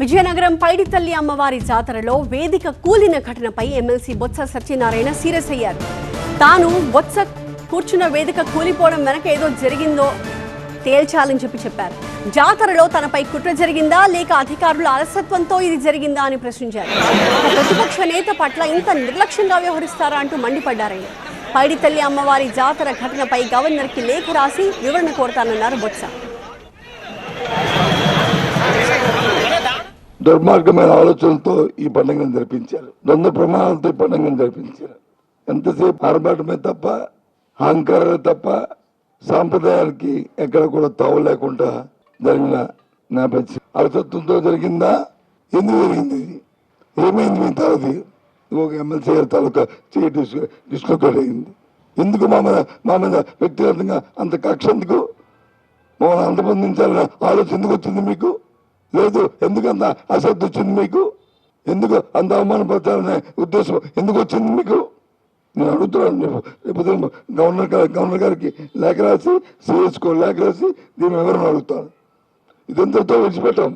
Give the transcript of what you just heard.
విజయనగరం పైడితల్లి అమ్మవారి జాతరలో వేదిక కూలిన ఘటనపై ఎమ్మెల్సీ బొత్స సత్యనారాయణ సీరియస్ అయ్యారు. తాను బొత్స కూర్చున్న వేదిక కూలిపోవడం వెనక ఏదో జరిగిందో తేల్చాలని చెప్పి చెప్పారు. జాతరలో తనపై కుట్ర జరిగిందా? లేక అధికారుల అలసత్వంతో ఇది జరిగిందా అని ప్రశ్నించారు. ప్రతిపక్ష నేత పట్ల ఇంత నిర్లక్ష్యంగా వ్యవహరిస్తారా అంటూ మండిపడ్డారయ్య పైడితల్లి అమ్మవారి జాతర ఘటనపై గవర్నర్కి లేఖ రాసి వివరణ కోరతానన్నారు బొత్స. దుర్మార్గమైన ఆలోచనలతో ఈ పండుగను జరిపించారు. దొంగ ప్రమాణాలతో ఈ పండుగను జరిపించారు. ఎంతసేపు ఆర్భాటమే తప్ప అహంకారమే తప్ప సాంప్రదాయానికి ఎక్కడ కూడా తావు లేకుండా జరిగిన నేపథ్యం. అలసత్వంతో జరిగిందా? ఎందుకు జరిగింది ఏమైంది మీ తాది ఒక ఎమ్మెల్సీ గారి తాలూకా చేయి డిస్- అయింది ఎందుకు మా మీద మా మీద వ్యక్తిగతంగా అంత కక్ష ఎందుకు? మమ్మల్ని అంతమందించాలన్న ఆలోచన ఎందుకు వచ్చింది మీకు? లేదు ఎందుకంత అశ్రద్ధ వచ్చింది మీకు? ఎందుకు అంత అవమానపరచాలనే ఉద్దేశం? ఎందుకు వచ్చింది మీకు? నేను అడుగుతున్నాను రేపు రేపు గవర్నర్ గారి గవర్నర్ గారికి లేఖ రాసి సిఎస్కో లేఖ రాసి దీని వివరణ అడుగుతాను. ఇదంతటితో విడిచిపెట్టాం.